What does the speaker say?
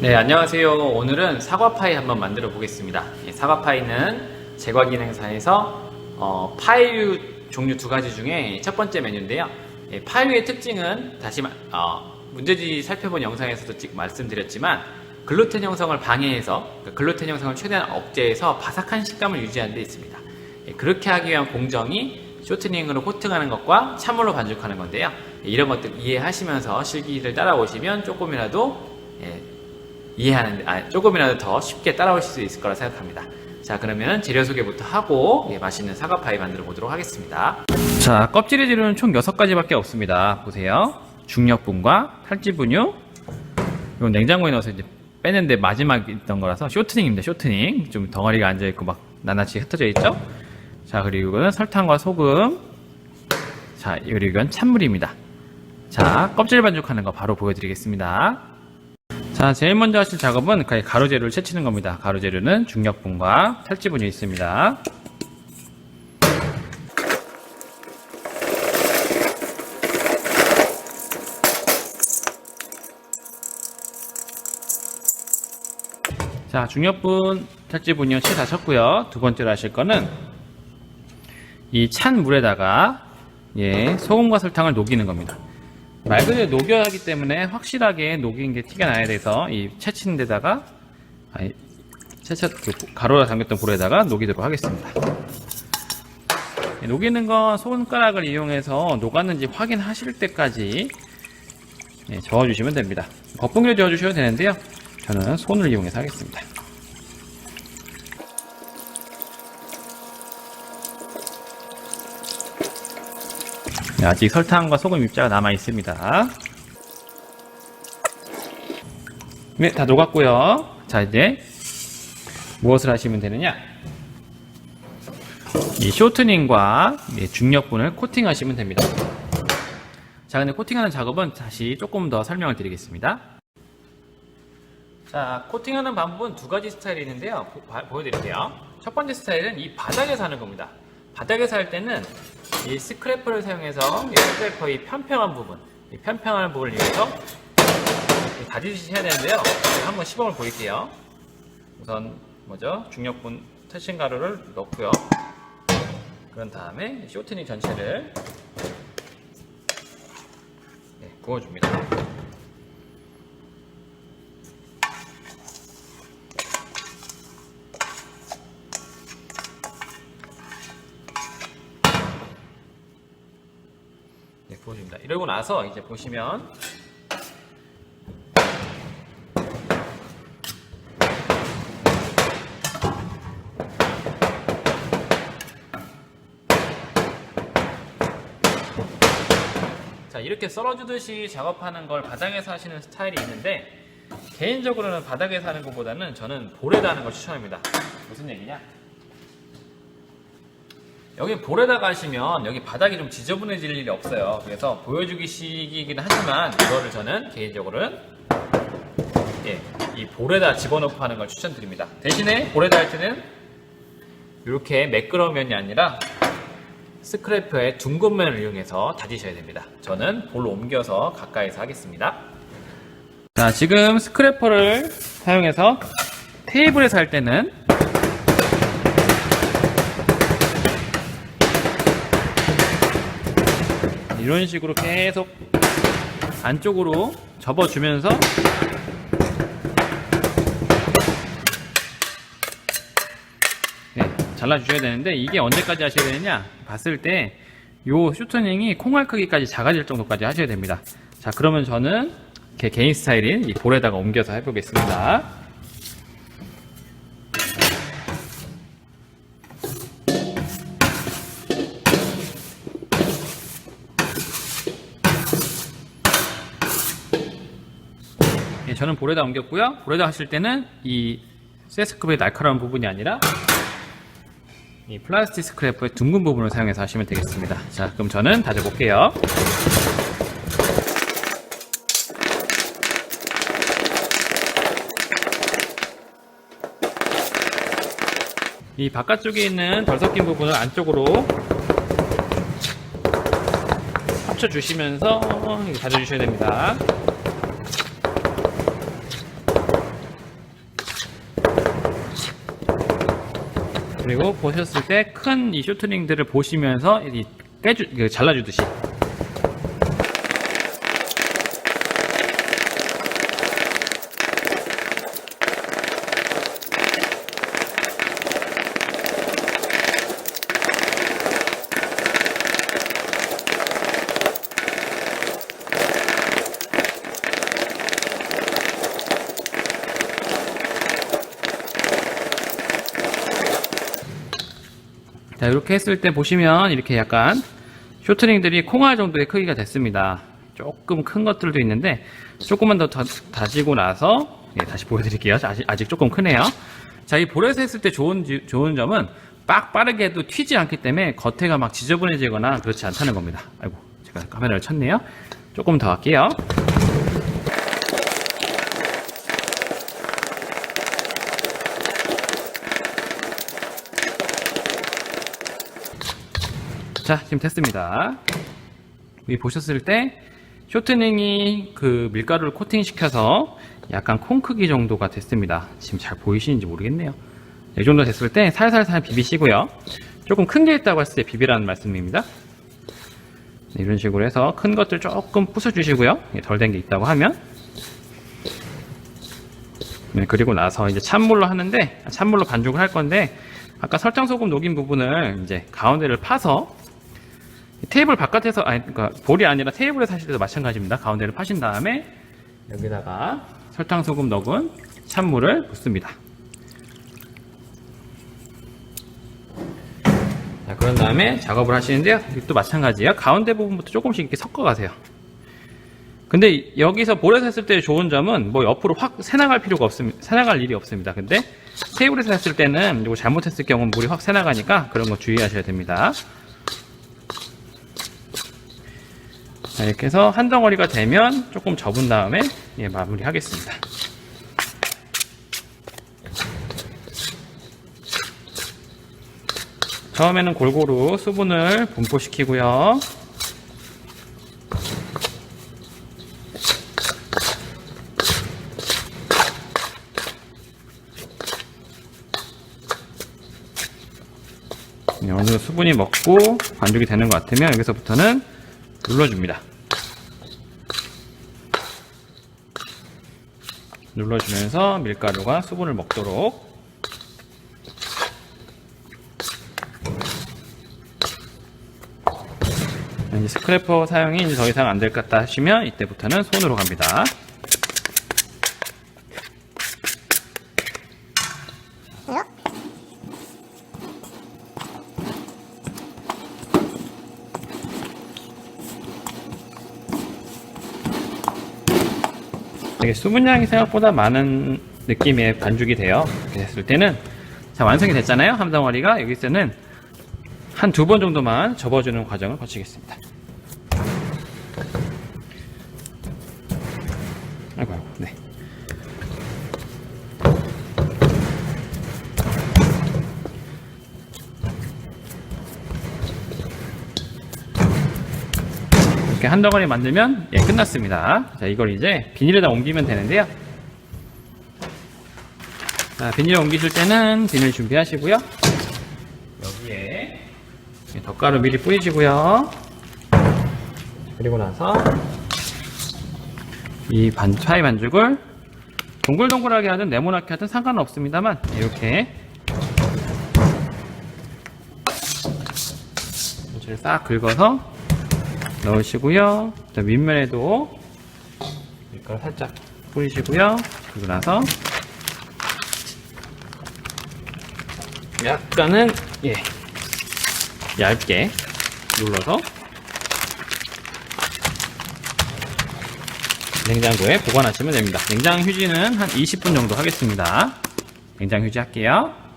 네, 안녕하세요. 오늘은 사과파이 한번 만들어 보겠습니다. 예, 사과파이는 제과 기능사에서 어, 파이류 종류 두 가지 중에 첫 번째 메뉴인데요. 예, 파이류의 특징은 다시 마- 어, 문제지 살펴본 영상에서도 찍 말씀드렸지만 글루텐 형성을 방해해서 그 글루텐 형성을 최대한 억제해서 바삭한 식감을 유지하는 데 있습니다. 예, 그렇게 하기 위한 공정이 쇼트닝으로 코팅하는 것과 찬물로 반죽하는 건데요. 예, 이런 것들 이해하시면서 실기를 따라오시면 조금이라도 예, 이해하는 아, 조금이라도 더 쉽게 따라오실 수 있을 거라 생각합니다. 자 그러면 재료 소개부터 하고 예, 맛있는 사과 파이 만들어 보도록 하겠습니다. 자 껍질의 재료는 총 6가지밖에 없습니다. 보세요. 중력분과 탈지분유 이건 냉장고에 넣어서 이제 빼는데 마지막에 있던 거라서 쇼트닝입니다. 쇼트닝 좀 덩어리가 앉아 있고 막 나나치 흩어져 있죠. 자 그리고 이거는 설탕과 소금 자 그리고 이건 찬물입니다. 자 껍질 반죽하는 거 바로 보여드리겠습니다. 자, 제일 먼저 하실 작업은 가- 가루재료를 채치는 겁니다. 가루재료는 중력분과 탈지분이 있습니다. 자, 중력분, 탈지분이요, 채다 쳤고요. 두 번째로 하실 거는 이 찬 물에다가 예, 소금과 설탕을 녹이는 겁니다. 말 그대로 녹여야 하기 때문에 확실하게 녹인 게 티가 나야 돼서 이 채치는 데다가 아니 채쳐 그 가루가 담겼던 볼에다가 녹이도록 하겠습니다. 예, 녹이는 건 손가락을 이용해서 녹았는지 확인하실 때까지 예, 저어주시면 됩니다. 거품기로 저어주셔도 되는데요. 저는 손을 이용해서 하겠습니다. 아직 설탕과 소금 입자가 남아 있습니다. 네, 다 녹았고요. 자, 이제 무엇을 하시면 되느냐? 이 쇼트닝과 이 중력분을 코팅하시면 됩니다. 자, 근데 코팅하는 작업은 다시 조금 더 설명을 드리겠습니다. 자, 코팅하는 방법은 두 가지 스타일이 있는데요. 보, 여드릴게요첫 번째 스타일은 이 바닥에서 하는 겁니다. 바닥에서 할 때는 이 스크래퍼를 사용해서 이 스크래퍼 이 편평한 부분, 이 편평한 부분을 이용해서 다지듯이 해야 되는데요. 제가 한번 시범을 보일게요. 우선 뭐죠? 중력분 터싱 가루를 넣고요. 그런 다음에 쇼트닝 전체를 네, 부어줍니다. 네, 이러고 나서 이제 보시면 자 이렇게 썰어주듯이 작업하는 걸 바닥에서 하시는 스타일이 있는데 개인적으로는 바닥에서 하는 것보다는 저는 볼에다 하는 걸 추천합니다. 무슨 얘기냐? 여기 볼에다가 하시면 여기 바닥이 좀 지저분해질 일이 없어요. 그래서 보여주기 식이긴 하지만 이거를 저는 개인적으로는 예, 이 볼에다 집어넣고 하는 걸 추천드립니다. 대신에 볼에다 할 때는 이렇게 매끄러운 면이 아니라 스크래퍼의 둥근 면을 이용해서 다지셔야 됩니다. 저는 볼로 옮겨서 가까이서 하겠습니다. 자, 지금 스크래퍼를 사용해서 테이블에서 할 때는 이런 식으로 계속 안쪽으로 접어주면서 네, 잘라주셔야 되는데 이게 언제까지 하셔야 되느냐? 봤을 때 요 슈터닝이 콩알 크기까지 작아질 정도까지 하셔야 됩니다. 자 그러면 저는 제 개인 스타일인 이 볼에다가 옮겨서 해보겠습니다 저는 볼에다 옮겼고요. 볼에다 하실 때는 이 세스크랩의 날카로운 부분이 아니라 이 플라스틱 스크래퍼의 둥근 부분을 사용해서 하시면 되겠습니다. 자, 그럼 저는 다져볼게요. 이 바깥쪽에 있는 덜 섞인 부분을 안쪽으로 합쳐주시면서 다져주셔야 됩니다. 그리고 보셨을 때 큰 이 쇼트링들을 보시면서 이 깨주, 그 잘라주듯이 자, 이렇게 했을 때 보시면 이렇게 약간 쇼트링들이 콩알 정도의 크기가 됐습니다. 조금 큰 것들도 있는데 조금만 더 다- 다지고 나서 예, 다시 보여드릴게요. 아직, 아직 조금 크네요. 자, 이 볼에서 했을 때 좋은, 지- 좋은 점은 빡 빠르게 해도 튀지 않기 때문에 겉에가 막 지저분해지거나 그렇지 않다는 겁니다. 아이고, 제가 카메라를 쳤네요. 조금 더 할게요. 자, 지금 됐습니다. 여기 보셨을 때 쇼트닝이 그 밀가루를 코팅시켜서 약간 콩 크기 정도가 됐습니다. 지금 잘 보이시는지 모르겠네요. 이 정도 됐을 때 살살살 비비시고요. 조금 큰 게 있다고 했을 때 비비라는 말씀입니다. 네, 이런 식으로 해서 큰 것들 조금 부숴주시고요. 덜 된 게 있다고 하면. 네, 그리고 나서 이제 찬물로 하는데, 찬물로 반죽을 할 건데, 아까 설탕 소금 녹인 부분을 이제 가운데를 파서 테이블 바깥에서 아니 그러니까 볼이 아니라 테이블에서 하실 때도 마찬가지입니다. 가운데를 파신 다음에 여기다가 설탕 소금 넣은 찬물을 붓습니다. 자, 그런 다음에 작업을 하시는데요. 이것도 마찬가지예요. 가운데 부분부터 조금씩 이렇게 섞어 가세요. 근데 여기서 볼에서 했을 때 좋은 점은 뭐 옆으로 확 새나갈 필요가 없습니다. 새나갈 일이 없습니다. 근데 테이블에서 했을 때는 이거 잘못했을 경우는 물이 확 새나가니까 그런 거 주의하셔야 됩니다. 자, 이렇게 해서 한 덩어리가 되면 조금 접은 다음에 예, 마무리 하겠습니다. 처음에는 골고루 수분을 분포시키고요. 네, 어느 정도 수분이 먹고 반죽이 되는 것 같으면 여기서부터는 눌러줍니다. 눌러주면서 밀가루가 수분을 먹도록 스크래퍼 사용이 이제 더 이상 안 될 것 같다 하시면 이때부터는 손으로 갑니다. 되게 수분량이 생각보다 많은 느낌의 반죽이 돼요. 이렇게 됐을 때는 자 완성이 됐잖아요. 한 덩어리가 여기서는 한 두 번 정도만 접어주는 과정을 거치겠습니다. 이렇게 한 덩어리 만들면 예, 끝났습니다. 자, 이걸 이제 비닐에다 옮기면 되는데요. 자, 비닐 옮기실 때는 비닐 준비하시고요. 여기에 예, 덧가루 미리 뿌리시고요. 그리고 나서 이 반, 차이 반죽을 동글동글하게 하든 네모나게 하든 상관은 없습니다만 이렇게 전체를 싹 긁어서 넣으시고요. 자, 윗면에도 밀가루 살짝 뿌리시고요. 그리고 나서 약간은 예 얇게 눌러서 냉장고에 보관하시면 됩니다. 냉장 휴지는 한 20분 정도 하겠습니다. 냉장 휴지 할게요.